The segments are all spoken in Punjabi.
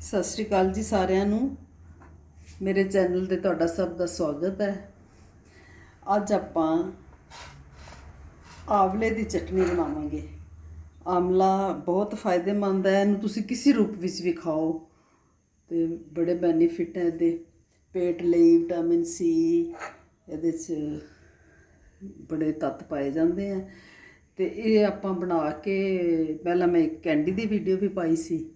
ਸਤਿ ਸ਼੍ਰੀ ਅਕਾਲ ਜੀ ਸਾਰਿਆਂ ਨੂੰ। ਮੇਰੇ ਚੈਨਲ ਤੇ ਤੁਹਾਡਾ ਸਭ ਦਾ ਸਵਾਗਤ ਹੈ। ਅੱਜ ਆਪਾਂ ਆਵਲੇ ਦੀ ਚਟਨੀ ਬਣਾਵਾਂਗੇ। ਆਮਲਾ ਬਹੁਤ ਫਾਇਦੇਮੰਦ ਹੈ। ਇਹਨੂੰ ਤੁਸੀਂ ਕਿਸੇ ਰੂਪ ਵਿੱਚ ਵੀ ਖਾਓ। ਤੇ ਬੜੇ ਬੈਨੀਫਿਟ ਹੈ ਇਹਦੇ। ਪੇਟ ਲਈ ਵਿਟਾਮਿਨ ਸੀ ਇਹਦੇ 'ਚ ਬੜੇ ਤੱਤ ਪਾਏ ਜਾਂਦੇ ਆ। ਤੇ ਇਹ ਆਪਾਂ ਬਣਾ ਕੇ, ਪਹਿਲਾਂ ਮੈਂ ਇੱਕ ਕੈਂਡੀ ਦੀ ਵੀਡੀਓ ਵੀ ਪਾਈ ਸੀ।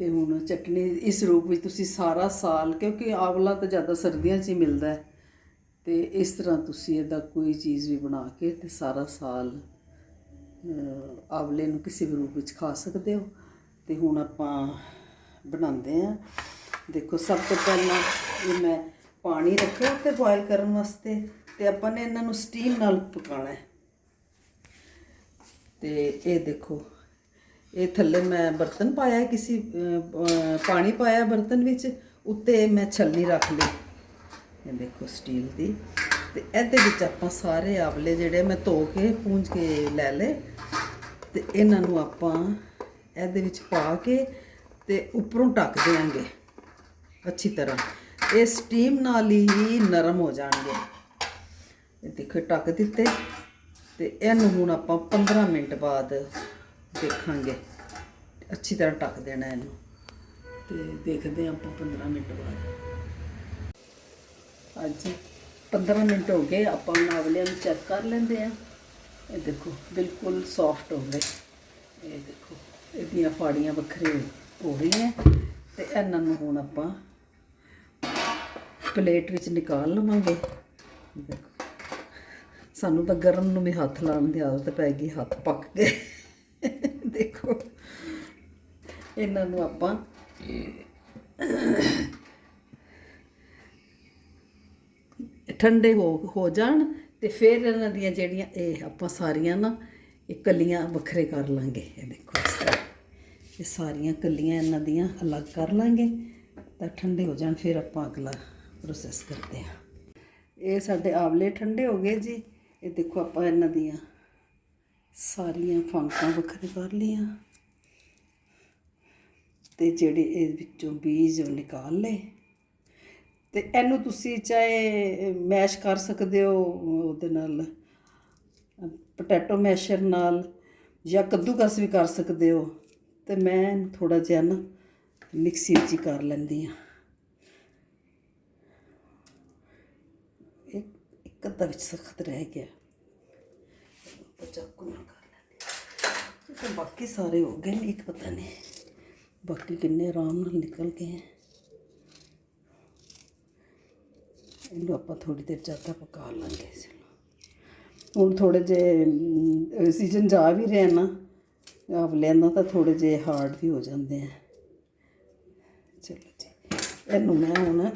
ਤੇ ਹੁਣ ਚਟਨੀ ਇਸ ਰੂਪ ਵਿੱਚ ਤੁਸੀਂ ਸਾਰਾ ਸਾਲ ਕਿਉਂਕਿ ਆਵਲਾ ਤਾਂ ਜ਼ਿਆਦਾ ਸਰਦੀਆਂ 'ਚ ਹੀ ਮਿਲਦਾ ਹੈ। ਤੇ ਇਸ ਤਰ੍ਹਾਂ ਤੁਸੀਂ ਇਹਦਾ ਕੋਈ ਚੀਜ਼ ਵੀ ਬਣਾ ਕੇ ਤੇ ਸਾਰਾ ਸਾਲ ਅਹ, ਆਵਲੇ ਨੂੰ ਕਿਸੇ ਵੀ ਰੂਪ ਵਿੱਚ ਖਾ ਸਕਦੇ ਹੋ। ਤੇ ਹੁਣ ਆਪਾਂ ਬਣਾਉਂਦੇ ਆ ਦੇਖੋ ਸਭ ਤੋਂ ਪਹਿਲਾਂ ਇਹ ਮੈਂ ਪਾਣੀ ਰੱਖਿਆ ਤੇ ਬੋਇਲ ਕਰਨ ਵਾਸਤੇ ਤੇ ਆਪਾਂ ਨੇ ਇਹਨਾਂ ਨੂੰ ਸਟੀਮ ਨਾਲ ਪਕਾਉਣਾ ਹੈ। ਤੇ ਇਹ ਦੇਖੋ ਇਹ ਥੱਲੇ ਮੈਂ ਬਰਤਨ ਪਾਇਆ ਹੈ, ਕਿਸੇ ਪਾਣੀ ਪਾਇਆ ਬਰਤਨ ਵਿੱਚ, ਉੱਤੇ ਮੈਂ ਛਲਨੀ ਰੱਖ ਲਈ। ਇਹ ਦੇਖੋ ਸਟੀਲ ਦੀ। ਤੇ ਇਹਦੇ ਵਿੱਚ ਆਪਾਂ ਸਾਰੇ ਆਵਲੇ ਜਿਹੜੇ ਮੈਂ ਧੋ ਕੇ, ਪੂੰਝ ਕੇ ਲੈ ਲਏ। ਤੇ ਇਹਨਾਂ ਨੂੰ ਆਪਾਂ ਇਹਦੇ ਵਿੱਚ ਪਾ ਕੇ ਤੇ ਉੱਪਰੋਂ ਢੱਕ ਦੇਵਾਂਗੇ ਅੱਛੀ ਤਰ੍ਹਾਂ। ਇਹ ਸਟੀਮ ਨਾਲ ਹੀ ਨਰਮ ਹੋ ਜਾਣਗੇ। ਇਹ ਦੇਖੋ ਢੱਕ ਦਿੱਤੇ। ਤੇ ਇਹਨੂੰ ਹੁਣ ਆਪਾਂ 15 ਮਿੰਟ ਬਾਅਦ ਦੇਖਾਂਗੇ। ਅੱਛੀ ਤਰ੍ਹਾਂ ਟੱਕ ਦੇਣਾ ਇਹਨੂੰ। ਤੇ ਦੇਖਦੇ ਹਾਂ ਆਪਾਂ 15 ਮਿੰਟ ਬਾਅਦ। ਅੱਜ 15 ਮਿੰਟ ਹੋ ਗਏ, ਆਪਾਂ ਨਾਵਲਿਆਂ ਨੂੰ ਚੈੱਕ ਕਰ ਲੈਂਦੇ ਆ ਇਹ ਦੇਖੋ, ਬਿਲਕੁਲ ਸੌਫਟ ਹੋ ਗਏ। ਇਹ ਦੇਖੋ, ਇਹਦੀਆਂ ਫਾੜੀਆਂ ਵੱਖਰੇ ਹੋ ਰਹੀਆਂ। ਤੇ ਇਹਨਾਂ ਨੂੰ ਹੁਣ ਆਪਾਂ ਪਲੇਟ ਵਿੱਚ ਨਿਕਾਲ ਲਵਾਂਗੇ। ਦੇਖੋ, ਸਾਨੂੰ ਤਾਂ ਗਰਮ ਨੂੰ ਵੀ ਹੱਥ ਲਾਉਣ ਦੀ ਆਦਤ ਪੈ ਗਈ, ਹੱਥ ਪੱਕ ਗਏ। ਦੇਖੋ। ਇਹਨਾਂ ਨੂੰ ਆਪਾਂ ਠੰਡੇ ਹੋ ਹੋ ਜਾਣ ਤੇ ਫਿਰ ਇਹਨਾਂ ਦੀਆਂ ਜਿਹੜੀਆਂ ਇਹ ਆਪਾਂ ਸਾਰੀਆਂ ਨਾ, ਇਹ ਕਲੀਆਂ ਵੱਖਰੇ ਕਰ ਲਾਂਗੇ। ਇਹ ਦੇਖੋ ਇਸ ਤਰ੍ਹਾਂ। ਇਹ ਸਾਰੀਆਂ ਕਲੀਆਂ ਇਹਨਾਂ ਦੀਆਂ ਅਲੱਗ ਕਰ ਲਾਂਗੇ ਤਾਂ ਠੰਡੇ ਹੋ ਜਾਣ, ਫਿਰ ਆਪਾਂ ਅਗਲਾ ਪ੍ਰੋਸੈਸ ਕਰਦੇ ਹਾਂ। ਇਹ ਸਾਡੇ ਆਵਲੇ ਠੰਡੇ ਹੋ ਗਏ ਜੀ। ਇਹ ਦੇਖੋ ਆਪਾਂ ਇਹਨਾਂ ਦੀਆਂ ਸਾਰੀਆਂ ਫਾਂਕਾਂ ਵੱਖਰੇ ਕਰ ਲਈਆਂ। ਤੇ ਜਿਹੜੇ ਇਹ ਵਿੱਚੋਂ ਬੀਜ ਨਿਕਾਲ ਲਏ। ਤੇ ਇਹਨੂੰ ਤੁਸੀਂ ਚਾਹੇ ਮੈਸ਼ ਕਰ ਸਕਦੇ ਹੋ ਉਹਦੇ ਨਾਲ, ਪੋਟੈਟੋ ਮੈਸ਼ਰ ਨਾਲ ਜਾਂ ਕੱਦੂਕਸ ਵੀ ਕਰ ਸਕਦੇ ਹੋ। ਤੇ ਮੈਂ ਥੋੜਾ ਜਿਹਾ ਨਾ ਮਿਕਸੀ ਵਿੱਚ ਹੀ ਕਰ ਲੈਂਦੀ ਹਾਂ। ਇੱਕ ਇੱਕ ਅੱਧਾ ਵਿੱਚ ਸਖਤ ਰਹਿ ਗਿਆ। ਆਪਾਂ ਚਾਕੂ ਨਾਲ ਕਰ ਲੈਂਦੇ ਤੇ ਬਾਕੀ ਸਾਰੇ ਹੋ ਗਏ ਨੇ, ਇੱਕ ਪਤਾ ਨਹੀਂ ਬਾਕੀ ਕਿੰਨੇ ਆਰਾਮ ਨਾਲ ਨਿਕਲ ਗਏ ਹੈ ਇਹਨੂੰ ਆਪਾਂ ਥੋੜੀ ਦੇਰ ਜ਼ਿਆਦਾ ਪਕਾ ਲਾਂਗੇ ਚਲੋ ਹੁਣ ਥੋੜੇ ਜੇ ਸੀਜ਼ਨ ਜਾ ਵੀ ਰਿਹਾ ਨਾ ਆਵਲਿਆਂ ਦਾ ਤਾਂ ਥੋੜੇ ਜੇ ਹਾਰਡ ਵੀ ਹੋ ਜਾਂਦੇ ਆ। ਚਲੋ ਜੀ, ਇਹਨੂੰ ਮੈਂ ਹੁਣ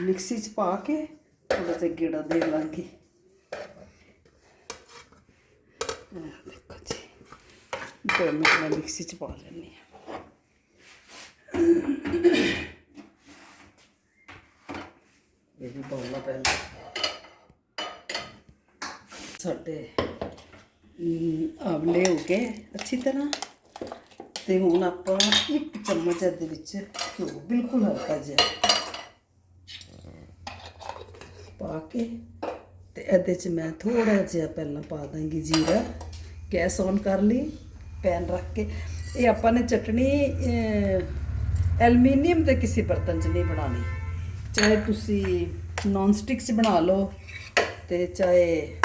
ਮਿਕਸੀ 'ਚ ਪਾ ਕੇ ਥੋੜਾ ਜਿਹਾ ਗੇੜਾ ਦੇ ਲਾਂਗੀ ਆਹ ਦੇਖੋ ਜੀ ਦੋ ਮਿੰਟ ਮੈਂ ਮਿਕਸੀ 'ਚ ਪਾ ਲੈਂਦੀ ਹਾਂ ਇਹ ਵੀ ਪਾਉਣਾ ਪੈਂਦਾ ਸਾਡੇ ਅਮ, ਆਵਲੇ ਹੋ ਗਏ ਅੱਛੀ ਤਰ੍ਹਾਂ ਤੇ ਹੁਣ ਆਪਾਂ ਇੱਕ ਚਮਚ ਇਹਦੇ ਵਿੱਚ ਘਿਓ ਬਿਲਕੁਲ ਹਲਕਾ ਜਿਹਾ ਪਾ ਕੇ ਤੇ ਇਹਦੇ 'ਚ ਮੈਂ ਥੋੜਾ ਜਿਹਾ ਪਹਿਲਾਂ ਪਾ ਦਾਂਗੀ ਜੀਰਾ। ਗੈਸ ਔਨ ਕਰ ਲਈ, ਪੈਨ ਰੱਖ ਕੇ। ਇਹ ਆਪਾਂ ਨੇ ਚਟਣੀ ਐਲੂਮੀਨੀਅਮ ਦੇ ਕਿਸੇ ਬਰਤਨ 'ਚ ਨਹੀਂ ਬਣਾਉਣੀ। ਚਾਹੇ ਤੁਸੀਂ ਨੌਨ ਸਟਿਕ 'ਚ ਬਣਾ ਲਓ ਤੇ ਚਾਹੇ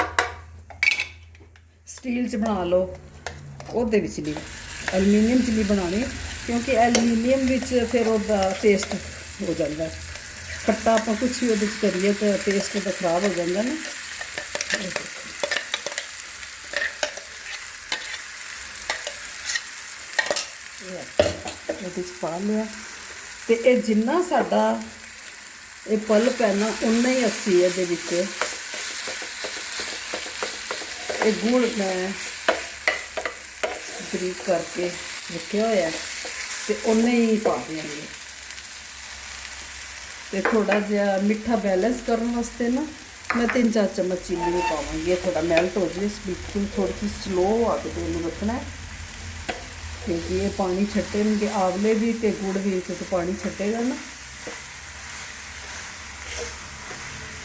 ਸਟੀਲ 'ਚ ਬਣਾ ਲਓ, ਉਹਦੇ ਵਿੱਚ ਨਹੀਂ, ਐਲੂਮੀਨੀਅਮ 'ਚ ਨਹੀਂ ਬਣਾਉਣੀ, ਕਿਉਂਕਿ ਐਲੂਮੀਨੀਅਮ ਵਿੱਚ ਫਿਰ ਉਹਦਾ ਟੇਸਟ ਹੋ ਜਾਂਦਾ। ਖੱਟਾ ਆਪਾਂ ਕੁਝ ਵੀ ਉਹਦੇ 'ਚ ਕਰੀਏ ਤਾਂ ਟੇਸਟ ਉਹਦਾ ਖਰਾਬ ਹੋ ਜਾਂਦਾ ਨਾ। ਇਹ ਉਹਦੇ 'ਚ ਪਾ ਲਿਆ। ਤੇ ਇਹ ਜਿੰਨਾ ਸਾਡਾ ਇਹ ਪਲਪ ਹੈ ਨਾ ਉਨਾ ਹੀ ਅਸੀਂ ਇਹਦੇ ਵਿੱਚ ਇਹ ਗੁੜ ਮੈਂ ਬਰੀਕ ਕਰਕੇ ਰੱਖਿਆ ਹੋਇਆ ਤੇ ਉਨੇ ਹੀ ਪਾ ਦਿਆਂਗੇ। ਤੇ ਥੋੜਾ ਜਿਹਾ ਮਿੱਠਾ ਬੈਲੈਂਸ ਕਰਨ ਵਾਸਤੇ ਨਾ ਮੈਂ ਤਿੰਨ ਚਾਰ ਚਮਚ ਚੀਨੀ ਵੀ ਪਾਵਾਂਗੀ। ਇਹ ਥੋੜਾ ਮੈਲਟ ਹੋ ਜਾਵੇ ਬਿਲਕੁਲ ਥੋੜੀ ਜਿਹੀ ਸਲੋ ਆ ਕੇ ਤੇ ਇਹਨੂੰ ਰੱਖਣਾ ਕਿਉਂਕਿ ਇਹ ਪਾਣੀ ਛੱਟਣਗੇ ਆਵਲੇ ਵੀ ਤੇ ਗੁੜ ਵੀ ਤੇ ਪਾਣੀ ਛੱਟੇਗਾ ਨਾ।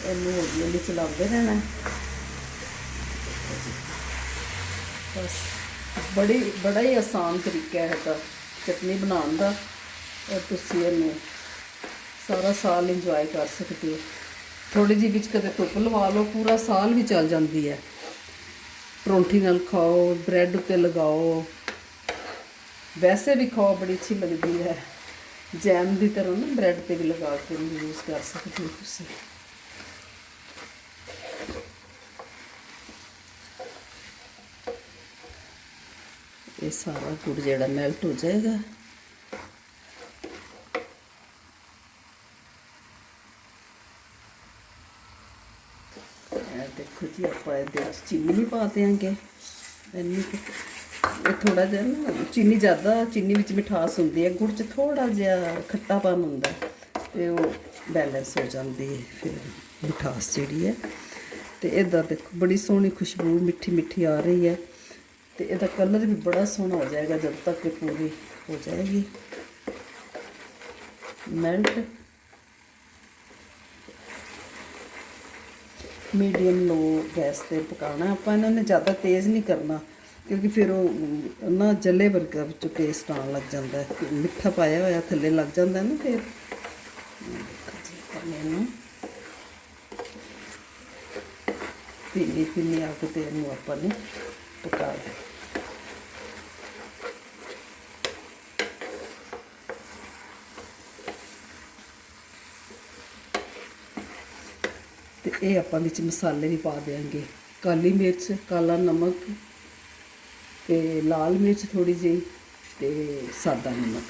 ਇਹਨੂੰ ਹੌਲੀ ਹੌਲੀ ਚਲਾਉਂਦੇ ਰਹਿਣਾ ਬਸ, ਬੜੀ, ਬੜਾ ਹੀ ਆਸਾਨ ਤਰੀਕਾ ਹੈ ਤਾਂ ਚਟਨੀ ਬਣਾਉਣ ਦਾ। ਔਰ ਤੁਸੀਂ ਇਹਨੂੰ ਸਾਰਾ ਸਾਲ ਇੰਜੋਏ ਕਰ ਸਕਦੇ ਹੋ। ਥੋੜੀ ਜਿਹੀ ਵਿੱਚ ਕਦੇ ਧੁੱਪ ਲਵਾ ਲਓ, ਪੂਰਾ ਸਾਲ ਵੀ ਚੱਲ ਜਾਂਦੀ ਹੈ। ਪਰੌਂਠੀ ਨਾਲ ਖਾਓ, ਬ੍ਰੈਡ ਉੱਤੇ ਲਗਾਓ। ਵੈਸੇ ਵੀ ਖਾਓ, ਬੜੀ ਅੱਛੀ ਲੱਗਦੀ ਹੈ। ਜੈਮ ਦੀ ਤਰ੍ਹਾਂ ਨਾ ਬ੍ਰੈਡ ਤੇ ਵੀ ਲਗਾ ਕੇ ਯੂਜ਼ ਕਰ ਸਕਦੇ ਹੋ ਤੁਸੀਂ। ਇਹ ਸਾਰਾ ਗੁੜ ਜਿਹੜਾ ਮੈਲਟ ਹੋ ਜਾਏਗਾ ਇਹ ਦੇਖੋ ਜੀ ਚੀਨੀ ਵੀ ਪਾ ਦਿਆਂਗੇ। ਇੰਨੀ ਕੁ। ਇਹ ਥੋੜਾ ਜਿਹਾ ਨਾ ਚੀਨੀ ਜ਼ਿਆਦਾ ਚੀਨੀ ਵਿੱਚ ਮਿਠਾਸ ਹੁੰਦੀ ਹੈ ਗੁੜ 'ਚ ਥੋੜਾ ਜਿਹਾ ਖੱਟਾਪਨ ਹੁੰਦਾ ਹੈ, ਤੇ ਉਹ ਬੈਲੈਂਸ ਹੋ ਜਾਂਦੀ ਹੈ ਫਿਰ ਮਿਠਾਸ ਜਿਹੜੀ ਹੈ। ਤੇ ਇਹਦਾ ਦੇਖੋ ਬੜੀ ਸੋਹਣੀ ਖੁਸ਼ਬੂ ਮਿੱਠੀ ਮਿੱਠੀ ਆ ਰਹੀ ਹੈ। ਤੇ ਇਹਦਾ ਕਲਰ ਵੀ ਬੜਾ ਸੋਹਣਾ ਹੋ ਜਾਏਗਾ ਜਦ ਤੱਕ ਇਹ ਪੂਰੀ ਹੋ ਜਾਏਗੀ। ਮੈਲਟ ਮੀਡੀਅਮ ਲੋ ਗੈਸ ਤੇ ਪਕਾਉਣਾ। ਆਪਾਂ ਇਹਨਾਂ ਨੇ ਜ਼ਿਆਦਾ ਤੇਜ਼ ਨਹੀਂ ਕਰਨਾ, ਕਿਉਂਕਿ ਫਿਰ ਉਹ ਨਾ ਜੱਲੇ ਵਰਗਾ ਵਿੱਚੋਂ ਟੇਸਟ ਆਉਣ ਲੱਗ ਜਾਂਦਾ ਮਿੱਠਾ ਪਾਇਆ ਹੋਇਆ, ਥੱਲੇ ਲੱਗ ਜਾਂਦਾ ਨਾ ਫਿਰ। ਇਹਨੂੰ ਧੀਮੀ ਧੀਮੀ ਅੱਗ ਤੇ ਇਹਨੂੰ ਆਪਾਂ ਨੇ ਪਕਾ ਲਿਆ। ਇਹ ਆਪਾਂ ਵਿੱਚ ਮਸਾਲੇ ਵੀ ਪਾ ਦੇਾਂਗੇ ਕਾਲੀ ਮਿਰਚ, ਕਾਲਾ ਨਮਕ ਤੇ ਲਾਲ ਮਿਰਚ ਥੋੜੀ ਜਿਹੀ ਤੇ ਸਾਦਾ ਨਮਕ।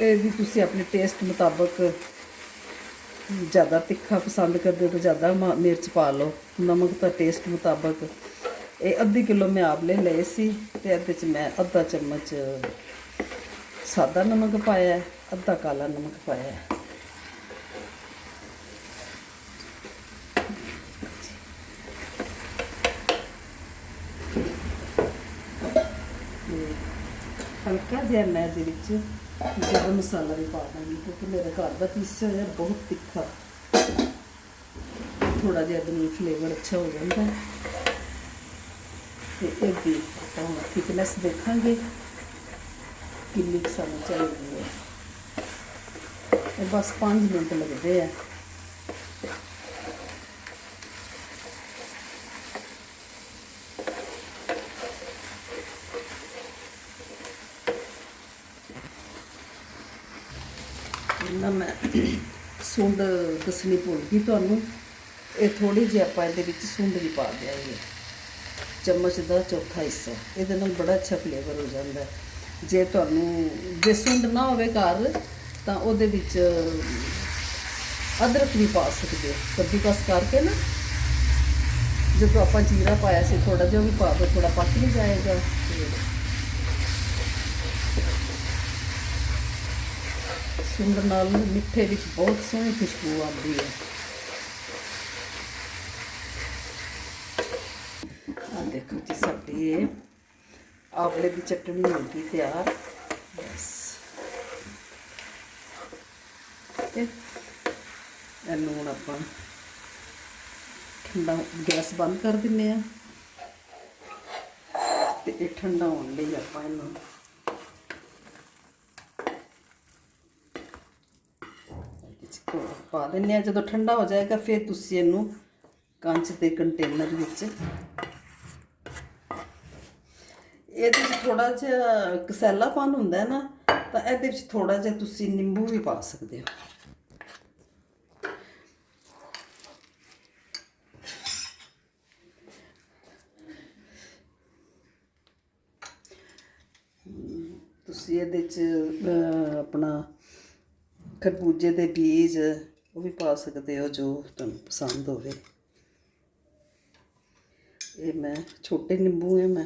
ਇਹ ਵੀ ਤੁਸੀਂ ਆਪਣੇ ਟੇਸਟ ਮੁਤਾਬਕ ਜ਼ਿਆਦਾ ਤਿੱਖਾ ਪਸੰਦ ਕਰਦੇ ਹੋ ਤਾਂ ਜ਼ਿਆਦਾ ਮ- ਮਿਰਚ ਪਾ ਲਓ। ਨਮਕ ਤਾਂ ਟੇਸਟ ਮੁਤਾਬਕ। ਇਹ ਅੱਧੀ ਕਿਲੋ ਮੈਂ ਆਵਲੇ ਲਏ ਸੀ ਤੇ ਇਹਦੇ ਚ ਮੈਂ ਅੱਧਾ ਚਮਚ ਸਾਦਾ ਨਮਕ ਪਾਇਆ, ਅੱਧਾ ਕਾਲਾ ਨਮਕ ਪਾਇਆ ਹੈ। ਤੇ ਹਲਕਾ ਜਿਹਾ ਮੈਂ ਇਹਦੇ ਵਿੱਚ ਗਰਮ ਮਸਾਲਾ ਵੀ ਪਾ ਦਾਂਗੀ ਕਿਉਂਕਿ ਮੇਰੇ ਘਰ ਦਾ ਪੀਸਿਆ ਹੋਇਆ ਬਹੁਤ ਤਿੱਖਾ। ਥੋੜਾ ਜਿਹਾ ਇਹਦੇ ਨਾਲ ਫਲੇਵਰ ਅੱਛਾ ਹੋ ਜਾਂਦਾ। ਹੈ ਤੇ ਇਹ ਵੀ ਆਪਾਂ ਹੁਣ ਥਿਕਨੈਸ ਦੇਖਾਂਗੇ, ਕਿੰਨੀ ਕੁ ਸਾਨੂੰ ਚਾਹੀਦੀ ਹੈ। ਇਹ ਬਸ 5 ਮਿੰਟ ਲੱਗਦੇ ਆ। ਇਹਨਾਂ ਮੈਂ ਸੁੰਡ ਦੱਸਣੀ ਭੁੱਲ ਗਈ ਤੁਹਾਨੂੰ, ਇਹ ਥੋੜੀ ਜਿਹੀ ਆਪਾਂ ਇਹਦੇ ਵਿੱਚ ਸੁੰਡ ਵੀ ਪਾ ਦਿਆਂਗੇ ਚਮਚ ਦਾ ਚੌਥਾ ਹਿੱਸਾ, ਇਹਦੇ ਨਾਲ ਬੜਾ ਅੱਛਾ ਫਲੇਵਰ ਹੋ ਜਾਂਦਾ ਜੇ ਤੁਹਾਨੂੰ, ਜੇ ਸੁੰਡ ਨਾ ਹੋਵੇ ਘਰ, ਤਾਂ ਉਹਦੇ ਵਿੱਚ ਅਦਰਕ ਵੀ ਪਾ ਸਕਦੇ ਹੋ। ਕੱਦੂਕਸ ਕਰਕੇ ਨਾ, ਜਦੋਂ ਆਪਾਂ ਜੀਰਾ ਪਾਇਆ ਸੀ ਥੋੜਾ ਜਿਹਾ ਵੀ ਪਾ ਦਿਓ ਥੋੜਾ ਪੱਕ ਨਹੀਂ ਜਾਏਗਾ। ਸੁੰਡ ਨਾਲ ਮਿੱਠੇ ਵਿੱਚ ਬਹੁਤ ਸੋਹਣੀ ਖੁਸ਼ਬੂ ਆਉਂਦੀ ਹੈ। ਆ ਦੇਖੋ ਜੀ ਸਾਡੀ ਇਹ ਆਵਲੇ ਦੀ ਚਟਣੀ ਹੋ ਗਈ ਤਿਆਰ। ਬਸ ਠੀਕ ਇਹਨੂੰ ਹੁਣ ਆਪਾਂ ਠੰਡਾ ਗੈਸ ਬੰਦ ਕਰ ਦਿੰਨੇ ਆ ਤੇ ਇਹ ਠੰਡਾ ਹੋਣ ਲਈ ਆਪਾਂ ਇਹਨੂੰ ਵਿੱਚ ਪਾ ਦਿੰਨੇ ਆ ਜਦੋਂ ਠੰਡਾ ਹੋ ਜਾਏਗਾ, ਫਿਰ ਤੁਸੀਂ ਇਹਨੂੰ ਕੰਚ ਦੇ ਕੰਟੇਨਰ ਵਿੱਚ ਇਹਦੇ ਵਿੱਚ ਥੋੜਾ ਜਿਹਾ ਕਸੈਲਾਪਨ ਹੁੰਦਾ ਹੈ ਨਾ, ਤਾਂ ਇਹਦੇ ਵਿੱਚ ਥੋੜਾ ਜਿਹਾ ਤੁਸੀਂ ਨਿੰਬੂ ਵੀ ਪਾ ਸਕਦੇ ਹੋ। ਤੁਸੀਂ ਇਹਦੇ ਚ ਆਪਣਾ ਖਰਬੂਜੇ ਦੇ ਬੀਜ, ਉਹ ਵੀ ਪਾ ਸਕਦੇ ਹੋ ਜੋ ਤੁਹਾਨੂੰ ਪਸੰਦ ਹੋਵੇ। ਇਹ ਮੈਂ ਛੋਟੇ ਨਿੰਬੂ ਹੈ ਮੈਂ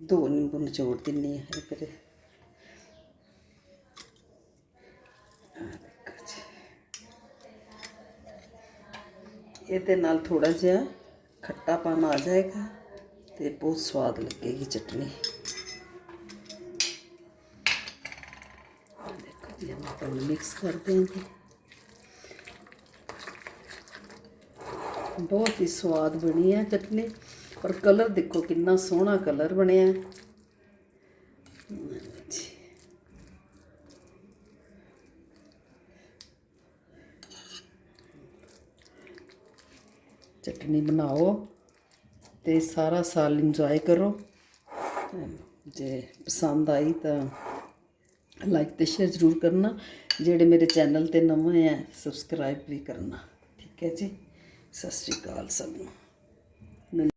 ਦੋ ਨਿੰਬੂ ਨਿਚੋੜ ਦਿੰਨੀ ਹਾਂ ਇਹ ਕਰੇ ਇਹਦੇ ਨਾਲ ਥੋੜਾ ਜਿਹਾ ਖੱਟਾਪਨ ਆ ਜਾਏਗਾ ਤੇ ਬਹੁਤ ਸਵਾਦ ਲੱਗੇਗੀ ਚਟਨੀ। ਦੇਖੋ ਜੀ हम अपन मिक्स कर देंगे ਬਹੁਤ ਹੀ ਸਵਾਦ ਬਣੀ ਹੈ ਚਟਨੀ ਔਰ ਕਲਰ ਦੇਖੋ ਕਿੰਨਾ ਸੋਹਣਾ ਕਲਰ ਬਣਿਆ ਹੈ ਜੀ। ਚਟਨੀ ਬਣਾਓ ਤੇ ਸਾਰਾ ਸਾਲ ਇੰਜੋਏ ਕਰੋ ਜੇ ਪਸੰਦ ਆਈ ਤਾਂ ਲਾਈਕ ਤੇ ਸ਼ੇਅਰ ਜ਼ਰੂਰ ਕਰਨਾ, ਜਿਹੜੇ ਮੇਰੇ ਚੈਨਲ ਤੇ ਨਵੇਂ ਹੈ ਸਬਸਕ੍ਰਾਈਬ ਵੀ ਕਰਨਾ। ਠੀਕ ਹੈ ਜੀ? ਸਤਿ ਸ਼੍ਰੀ ਅਕਾਲ ਸਭ ਨੂੰ।